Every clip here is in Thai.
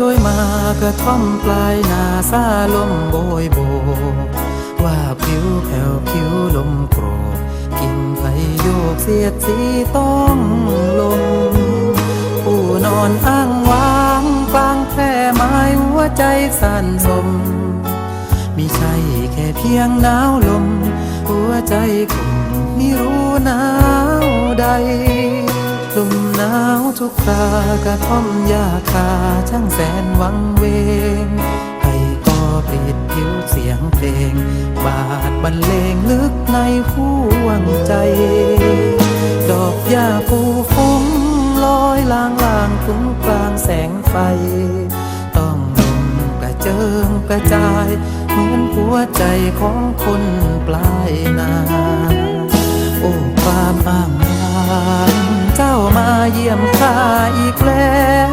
ช่วยมากระท่อมปลายนาซาลมโบยโบ ว่าผิวแผ่วผิวลมโกรกกิ่งไผ่โยกเสียดสีต้องลมผู้นอนอ้างว้างกลางแพร่ไม้หัวใจสั่นสมมิใช่แค่เพียงหนาวลม หัวใจคงไม่รู้หนาวใด ลมหนาวทุกครากระท่อมยาคาช่างแสนวังเวง ให้ก็ปลิดผิวเสียงเพลง บาดบรรเลงลึกในห่วงใจ ดอกหญ้าปูฟุ้งลอยลางลางคุ้งกลางแสงไฟ ต้องลมกระเจิงกระจาย เหมือนหัวใจของคนปลายนา โอ้ความอ้างว้าง เจ้ามาเยี่ยมข้าอีกแล้ว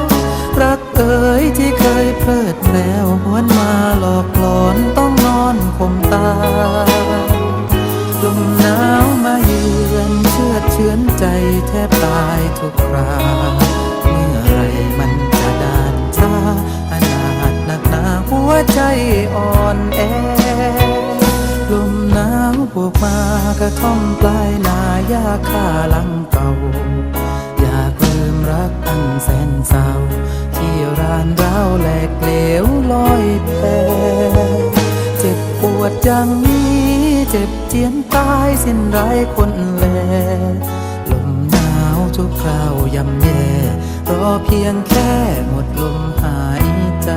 รักเอ๋ยที่เคยเพลิดแล้วหวนมาหลอกหลอนต้องนอนคมตาลมหนาวมาเยือนเชื่อดเชื้อนใจแทบตายทุกคราเมื่อไรมันจะดานชาอนาถหนักหนาหัวใจอ่อนแอลมหนาวบวกมากระท่อมปลายนายาคาลังเก่า อย่างนี้เจ็บเจียนตายสิ้นไรคนแล ลมหนาวทุกคราวยำแย่รอเพียงแค่หมดลมหายใจ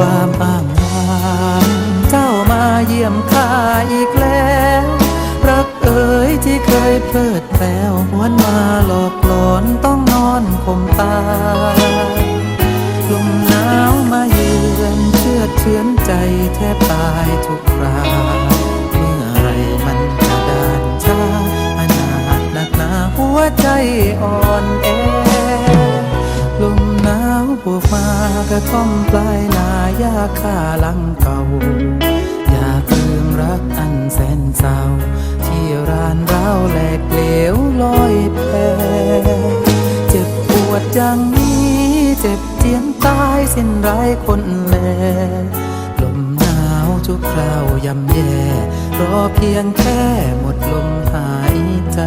ความอ้างว้างเจ้ามาเยี่ยมข้าอีกแล้ว รักเอ๋ยที่เคยเพลิดแปลวหวนมาหลอกหลอนต้องนอนคมตาลมหนาวมาเยือนเชื่อดเชือนใจแทบตายทุกคราเมื่อไรมันจะดานชาอนาถหนักหนาหัวใจอ่อนแอ กระท่อมปลายนายาคาหลังเก่า อยากลืมรักอันแสนเศร้า ที่รานร้าวแหลกเหลวลอยแพเจ็บปวดอย่างนี้ เจ็บเจียนตายสิ้นไรคนแลลมหนาวทุกคราวยำแย่รอเพียงแค่หมดลมหายใจ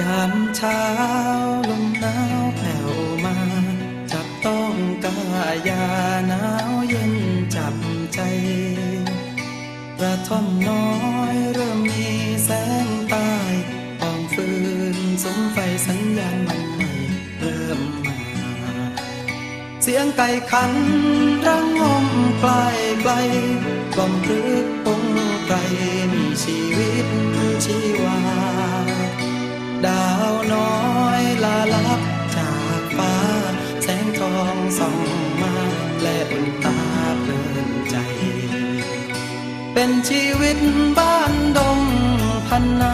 ยามเช้าลมหนาวแผ่วมา จับต้องกายาหนาวเย็นจับใจกระท่อมน้อยเริ่มมีแสงใต้ปองฟืนสมไฟสัญญาณมันใหม่เริ่มมา เสียงไก่ขันรังงมไกลไกลกล่อมพลึกปงไกลมีชีวิตชีวา ดาวน้อยลาลับจากฟ้า แสงทองส่องมาและอุ่นตาเพลินใจ เป็นชีวิตบ้านดงพันนา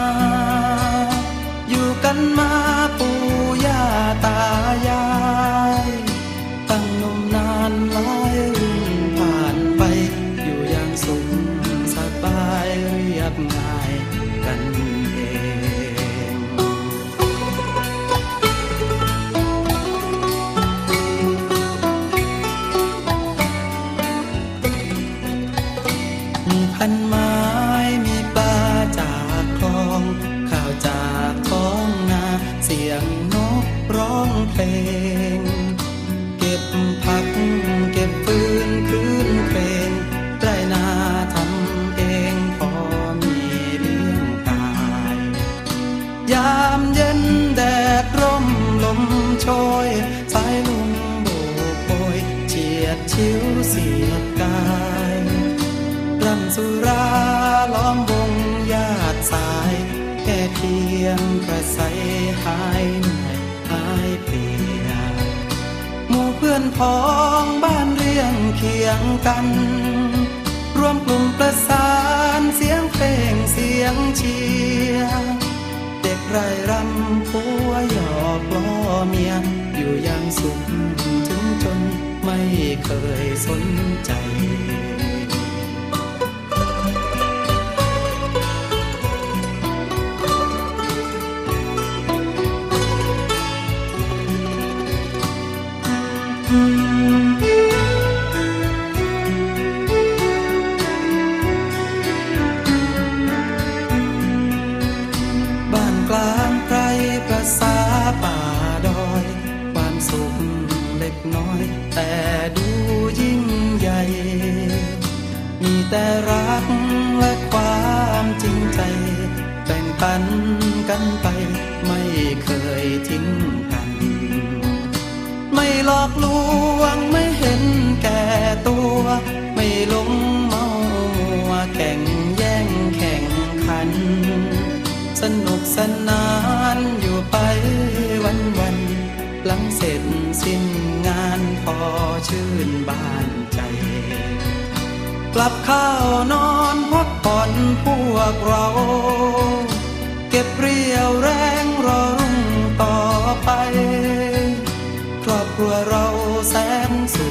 อนพ้องบ้านเรียงเคียงกัน รวมกลุ่มประสานเสียงเพลงเสียงเชียร์เด็กไรรำผัวหยอกล้อเมียอยู่อย่างสุขถึงจนไม่เคยสนใจ น้อย แต่ดูยิ่งใหญ่ มีแต่รักและความจริงใจ แบ่งปันกันไป ไม่เคยทิ้งกัน ไม่หลอกลวงไม่เห็นแก่ตัว ไม่หลงเมาแข่งแย่งแข่งขัน สนุกสนาน พอชื่นบานใจ กลับข้าวนอนพักผ่อนพวกเรา เก็บเรี่ยวแรงรอรุ่งต่อไป ครอบครัวเราแสนสุข